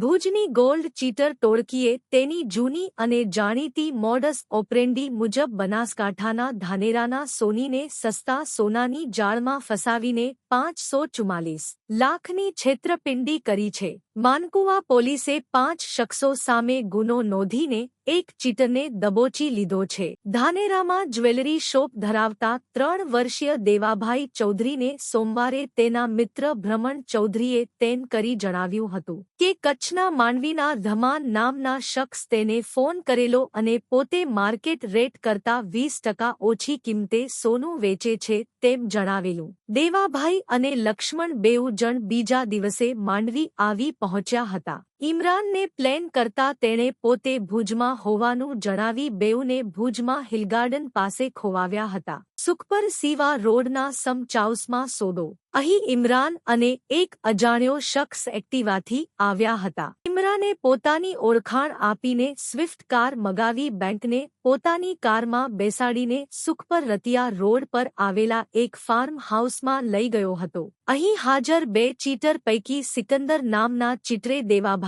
ભુજની ગોલ્ડ ચીટર ટોળકીએ તેની જૂની અને જાણીતી મોડસ ઓપરેન્ડી મુજબ બનાસકાંઠાના ધાનેરાના સોનીને સસ્તા સોનાની જાળમાં ફસાવીને પાંચસો ચુમ્માલીસ લાખની છેતરપિંડી કરી છે. માનકુવા પોલીસે પાંચ શખ્સો સામે ગુનો નોંધીને એક ચીટરને દબોચી લીધો છે. ધાનેરામાં જ્વેલરી શોપ ધરાવતા ત્રણ વર્ષીય દેવાભાઈ ચૌધરીને સોમવારે તેના મિત્ર ભ્રમણ ચૌધરીએ તેમ કરી જણાવ્યું હતું કે કચ્છના માંડવીના ધમાન નામના શખ્સ તેને ફોન કરેલો અને પોતે માર્કેટ રેટ કરતા વીસ ટકા ઓછી કિંમતે સોનું વેચે છે તેમ જણાવેલું. દેવાભાઈ અને લક્ષ્મણ બેઉ જણ બીજા દિવસે માંડવી આવી પહોંચ્યા હતા. ઇમરાનને પ્લેન કરતા તેણે પોતે ભુજમાં હોવાનું જણાવી બેઉને ભુજમાં હિલગાર્ડન પાસે ખોવાવ્યા હતા. સુખપર સીવા રોડના સમચાઉસમાં સોદો. અહીં ઇમરાન અને એક અજાણ્યો શખ્સ એક્ટિવાથી આવ્યા હતા. ઇમરાને પોતાની ઓળખાણ આપીને સ્વિફ્ટ કાર મગાવી બેંકને પોતાની કારમાં બેસાડીને સુખપર રતિયા રોડ પર આવેલા એક ફાર્મ હાઉસમાં લઈ ગયો હતો. અહીં હાજર બે ચીટર પૈકી સિકંદર નામના ચીટરે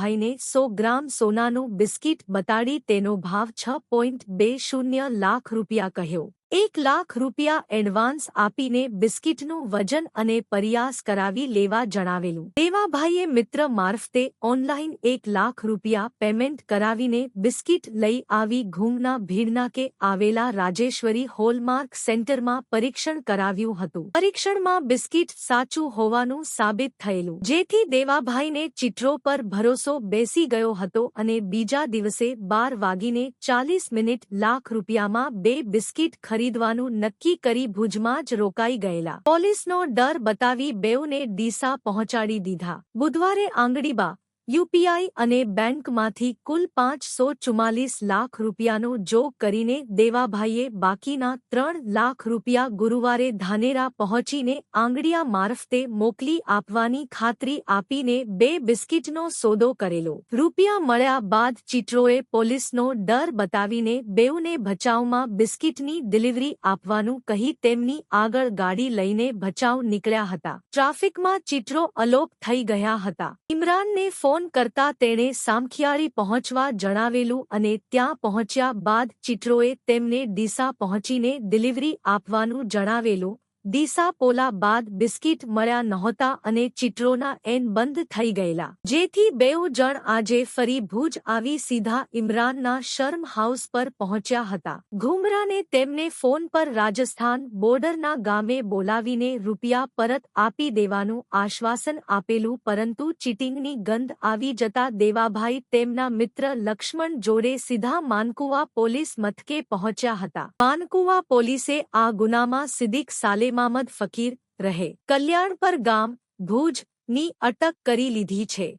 દેવાભાઈને સો ગ્રામ સોનાનું બિસ્કીટ બતાડી તેનો ભાવ છ પોઈન્ટ બે શૂન્ય લાખ રૂપિયા કહ્યો. એક લાખ રૂપિયા એડવાન્સ આપીને બિસ્કીટનું વજન અને પરિયાસ કરાવી લેવા જણાવેલું. દેવાભાઈએ મિત્ર મારફતે ઓનલાઈન એક લાખ રૂપિયા પેમેન્ટ કરાવીને બિસ્કીટ લઈ આવી ઘૂમના ભીડનાકે આવેલા રાજેશ્વરી હોલમાર્ક સેન્ટરમાં પરીક્ષણ કરાવ્યું હતું. પરીક્ષણમાં બિસ્કીટ સાચું હોવાનું સાબિત થયેલું. જેથી દેવાભાઈને ચિત્રો પર ભરોસો બેસી ગયો હતો અને બીજા દિવસે બાર વાગીને ચાલીસ મિનિટ લાખ રૂપિયામાં બે બિસ્કીટ ખરીદવાનું નક્કી કરી ભુજમાં જ રોકાઈ ગયેલા. પોલીસનો ડર બતાવી બેઉને ડીસા પહોંચાડી દીધા. બુધવારે આંગડીબા યુપીઆઈ અને બેંકમાંથી કુલ પાંચસો ચુમ્માલીસ લાખ રૂપિયાનો જોગ કરીને દેવાભાઈએ બાકીના ત્રણ લાખ રૂપિયા ગુરુવારે ધાનેરા પહોંચીને આંગડિયા મારફતે મોકલી આપવાની ખાતરી આપીને બે બિસ્કીટનો સોદો કરેલો. રૂપિયા મળ્યા બાદ ચીટ્રોએ પોલીસનો ડર બતાવીને બેઉને ભચાઉમાં બિસ્કીટની ડિલિવરી આપવાનું કહી તેમની આગળ ગાડી લઈને ભચાઉ નીકળ્યા હતા. ટ્રાફિકમાં ચિત્રો અલોપ થઈ ગયા હતા. ઇમરાનને ફોન કરતા તેણે સામખિયાળી પહોંચવા જણાવેલું અને ત્યાં પહોંચ્યા બાદ ચિત્રોએ તેમને ડીસા પહોંચીને ડિલિવરી આપવાનું જણાવેલું. દીસા પોલા બાદ બિસ્કીટ મળ્યા નહોતા અને ચિત્રોના એન બંધ થઈ ગયેલા. જેથી બેઉ જણ આજે ફરી ભુજ આવી સીધા ઇમરાનના શર્મ હાઉસ પર પહોંચ્યા હતા. ઘુમરાને તેમને ફોન પર રાજસ્થાન બોર્ડરના ગામે બોલાવીને રૂપિયા પરત આપી દેવાનું આશ્વાસન આપેલું, પરંતુ ચીટિંગની ગંધ આવી જતા દેવાભાઈ તેમના મિત્ર લક્ષ્મણ જોડે સીધા માનકુવા પોલીસ મથકે પહોંચ્યા હતા. માનકુવા પોલીસે આ ગુનામાં સિદ્દીક સાલે મામદ ફકીર રહે. કલ્યાણપર ગામ ભુજની અટક કરી લીધી છે.